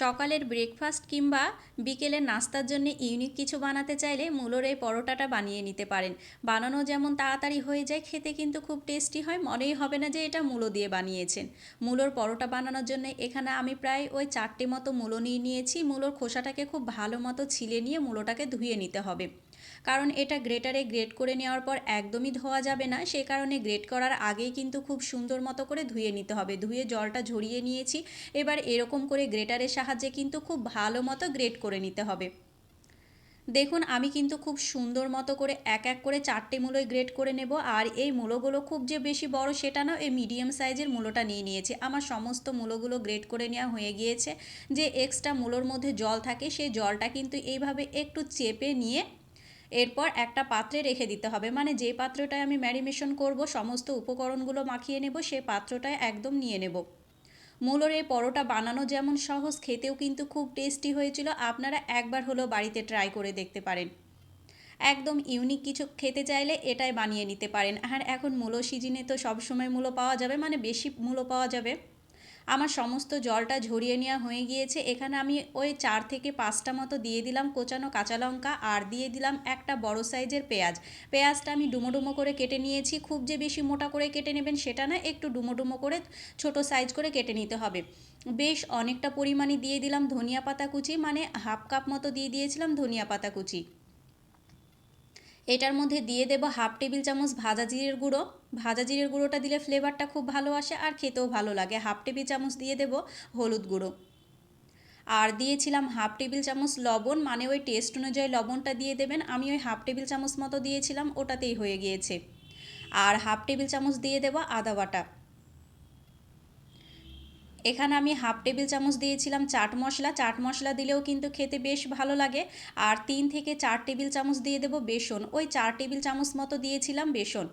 সকালের ব্রেকফাস্ট কিংবা বিকেলের নাস্তার জন্য ইউনিক কিছু বানাতে চাইলে মূলোর এই পরোটাটা বানিয়ে নিতে পারেন। বানানো যেমন তাড়াতাড়ি হয়ে যায়, খেতে কিন্তু খুব টেস্টি হয়, মনেই হবে না যে এটা মূলো দিয়ে বানিয়েছেন। মূলোর পরোটা বানানোর জন্য এখানে আমি প্রায় ওই চারটে মতো মূলো নিয়ে নিয়েছি। মূলোর খোসাটাকে খুব ভালো মতো ছিলে নিয়ে মূলোটাকে ধুয়ে নিতে হবে। কারণ এটা গ্রেটারে গ্রেট করে নেওয়ার পর একদমই ধোয়া যাবে না, সে কারণে গ্রেট করার আগেই কিন্তু খুব সুন্দর মতো করে ধুয়ে নিতে হবে। ধুয়ে জলটা ঝরিয়ে নিয়েছি। এবার এরকম করে গ্রেটারের সাহায্যে কিন্তু খুব ভালো মতো গ্রেট করে নিতে হবে। দেখুন, আমি কিন্তু খুব সুন্দর মতো করে এক এক করে চারটে মূলোই গ্রেট করে নেব, আর এই মূলোগুলো খুব যে বেশি বড় সেটা না এই মিডিয়াম সাইজের মূলোটা নিয়ে নিয়েছি। আমার সমস্ত মূলোগুলো গ্রেট করে নেওয়া হয়ে গিয়েছে। যে এক্সট্রা মূলোর মধ্যে জল থাকে, সেই জলটা কিন্তু এইভাবে একটু চেপে নিয়ে এরপর একটা পাত্রে রেখে দিতে হবে। মানে যে পাত্রটায় আমি ম্যারিনেশন করব, সমস্ত উপকরণগুলো মাখিয়ে নেব সেই পাত্রটায় একদম নিয়ে নেব। মূলোর এই পরোটা বানানো যেমন সহজ, খেতেও কিন্তু খুব টেস্টি হয়েছিল। আপনারা একবার হলেও বাড়িতে ট্রাই করে দেখতে পারেন। একদম ইউনিক কিছু খেতে চাইলে এটাই বানিয়ে নিতে পারেন। আর এখন মূলো সিজিনে তো সবসময় মূলো পাওয়া যাবে মানে বেশি মূলো পাওয়া যাবে। আমার সমস্ত জলটা ঝরিয়ে নেওয়া হয়ে গিয়েছে। এখানে আমি ওই চার থেকে পাঁচটা মতো দিয়ে দিলাম কোচানো কাঁচা লঙ্কা আর দিয়ে দিলাম একটা বড় সাইজের পেঁয়াজ। পেঁয়াজটা আমি ডুমো ডুমো করে কেটে নিয়েছি। খুব যে বেশি মোটা করে কেটে নেবেন সেটা না, একটু ডুমো ডুমো করে ছোট সাইজ করে কেটে নিতে হবে। বেশ অনেকটা পরিমাণে দিয়ে দিলাম ধনিয়া পাতা কুচি মানে হাফ কাপ মতো দিয়ে দিয়েছিলাম ধনিয়া পাতা কুচি। এটার মধ্যে দিয়ে দেব হাফ টেবিল চামচ ভাজা জিরের গুঁড়ো। ভাজা জিরের গুঁড়োটা দিলে ফ্লেভারটা খুব ভালো আসে আর খেতেও ভালো লাগে। হাফ টেবিল চামচ দিয়ে দেব হলুদ গুঁড়ো। আর দিয়েছিলাম হাফ টেবিল চামচ লবণ মানে ওই টেস্ট অনুযায়ী লবণটা দিয়ে দেবেন। আমি ওই হাফ টেবিল চামচ মতো দিয়েছিলাম, ওটাতেই হয়ে গিয়েছে। আর হাফ টেবিল চামচ দিয়ে দেব আদা বাটা। এখানে আমি হাফ টেবিল চামচ দিয়েছিলাম চাট মশলা। চাট মশলা দিলেও কিন্তু খেতে বেশ ভালো লাগে। আর তিন থেকে চার টেবিল চামচ দিয়ে দেব বেসন। ওই চার টেবিল চামচ মতো দিয়েছিলাম বেসন।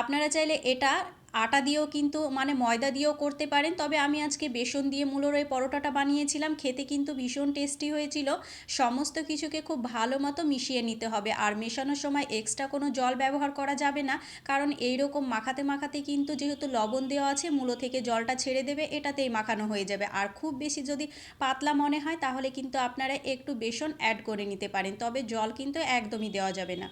আপনারা চাইলে এটা আটা দিয়েও কিন্তু মানে ময়দা দিয়েও করতে পারেন। তবে আমি আজকে বেসন দিয়ে মূলোর ওই পরোটাটা বানিয়েছিলাম। খেতে কিন্তু ভীষণ টেস্টি হয়েছিল। সমস্ত কিছুকে খুব ভালো মতো মিশিয়ে নিতে হবে। আর মেশানোর সময় এক্সট্রা কোনো জল ব্যবহার করা যাবে না। কারণ এই রকম মাখাতে মাখাতে কিন্তু যেহেতু লবণ দেওয়া আছে, মূলো থেকে জলটা ছেড়ে দেবে, এটাতেই মাখানো হয়ে যাবে। আর খুব বেশি যদি পাতলা মনে হয়, তাহলে কিন্তু আপনারা একটু বেসন অ্যাড করে নিতে পারেন। তবে জল কিন্তু একদমই দেওয়া যাবে না।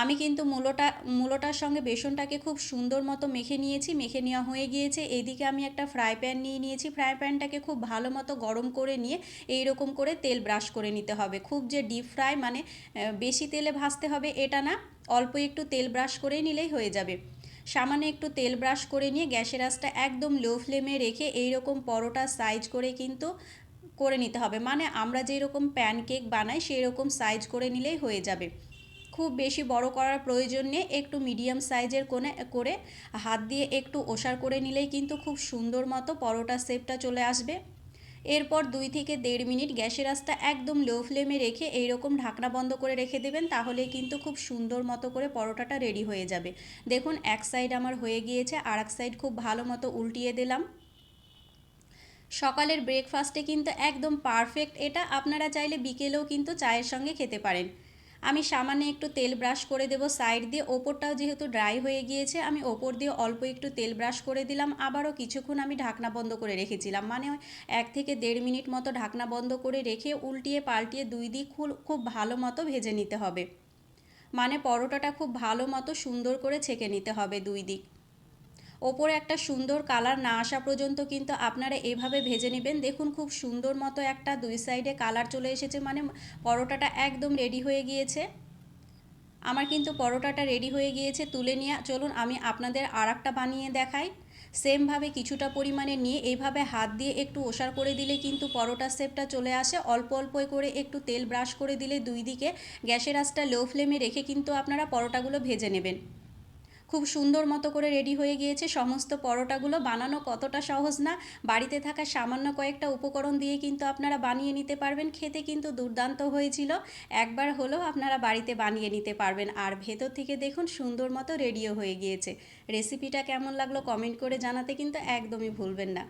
আমি কিন্তু মূলোটা, মূলোটার সঙ্গে বেসনটাকে খুব সুন্দর মতো মেখে নিয়েছি, মেখে নেওয়া হয়ে গিয়েছে। এদিকে আমি একটা ফ্রাই প্যান নিয়ে নিয়েছি। ফ্রাই প্যানটাকে খুব ভালো মতো গরম করে নিয়ে এই রকম করে তেল ব্রাশ করে নিতে হবে। খুব যে ডিপ ফ্রাই মানে বেশি তেলে ভাজতে হবে এটা না, অল্প একটু তেল ব্রাশ করে নিলেই হয়ে যাবে। সামান্য একটু তেল ব্রাশ করে নিয়ে গ্যাসের আঁচটা একদম লো ফ্লেমে রেখে এই রকম পরোটা সাইজ করে কিন্তু করে নিতে হবে। মানে আমরা যেরকম প্যানকেক বানাই সেই রকম সাইজ করে নিলেই হয়ে যাবে। খুব বেশি বড় করার প্রয়োজন নেই। একটু মিডিয়াম সাইজের কোণে, করে হাত দিয়ে একটু ওষার করে নিলেই কিন্তু খুব সুন্দর মতো পরোটা শেপটা চলে আসবে। এরপর দুই থেকে দেড় মিনিট গ্যাসের আস্তা একদম লো ফ্লেমে রেখে এইরকম ঢাকনা বন্ধ করে রেখে দেবেন তাহলে কিন্তু খুব সুন্দর মতো করে পরোটাটা রেডি হয়ে যাবে। দেখুন, এক সাইড আমার হয়ে গিয়েছে, আর এক সাইড খুব ভালো মতো উল্টিয়ে দিলাম। সকালের ব্রেকফাস্টে কিন্তু একদম পারফেক্ট, এটা আপনারা চাইলে বিকেলেও কিন্তু চায়ের সঙ্গে খেতে পারেন। আমি সামান্য একটু তেল ব্রাশ করে দেব সাইড দিয়ে। ওপরটাও যেহেতু ড্রাই হয়ে গিয়েছে, আমি ওপর দিয়ে অল্প একটু তেল ব্রাশ করে দিলাম। আবারও কিছুক্ষণ আমি ঢাকনা বন্ধ করে রেখেছিলাম। মানে এক থেকে দেড় মিনিট মতো ঢাকনা বন্ধ করে রেখে উল্টিয়ে পাল্টিয়ে দুই দিক খুব ভালো মতো ভেজে নিতে হবে। মানে পরোটাটা খুব ভালো মতো সুন্দর করে ছেঁকে নিতে হবে দুই দিক। ওপরে একটা সুন্দর কালার না আসা পর্যন্ত কিন্তু আপনারা এভাবে ভেজে নেবেন। দেখুন, খুব সুন্দর মতো একটা দুই সাইডে কালার চলে এসেছে। মানে পরোটাটা একদম রেডি হয়ে গিয়েছে। আমার কিন্তু পরোটাটা রেডি হয়ে গিয়েছে, তুলে নিয়ে। চলুন, আমি আপনাদের আর বানিয়ে দেখাই। সেমভাবে কিছুটা পরিমাণে নিয়ে এইভাবে হাত দিয়ে একটু ওষার করে দিলে কিন্তু পরোটার শেপটা চলে আসে। অল্প অল্প করে একটু তেল ব্রাশ করে দিলে দুই দিকে গ্যাসের আঁচটা লো ফ্লেমে রেখে কিন্তু আপনারা পরোটাগুলো ভেজে নেবেন। খুব সুন্দর মতো করে রেডি হয়ে গিয়েছে। সমস্ত পরোটাগুলো বানানো কতটা সহজ না। বাড়িতে থাকা সামান্য কয়েকটা উপকরণ দিয়ে কিন্তু আপনারা বানিয়ে নিতে পারবেন। খেতে কিন্তু দুর্দান্ত হয়েছিল। একবার হলেও আপনারা বাড়িতে বানিয়ে নিতে পারবেন। আর ভেতর থেকে দেখুন সুন্দর মতো রেডিও হয়ে গিয়েছে। রেসিপিটা কেমন লাগল কমেন্ট করে জানাতে কিন্তু একদমই ভুলবেন না।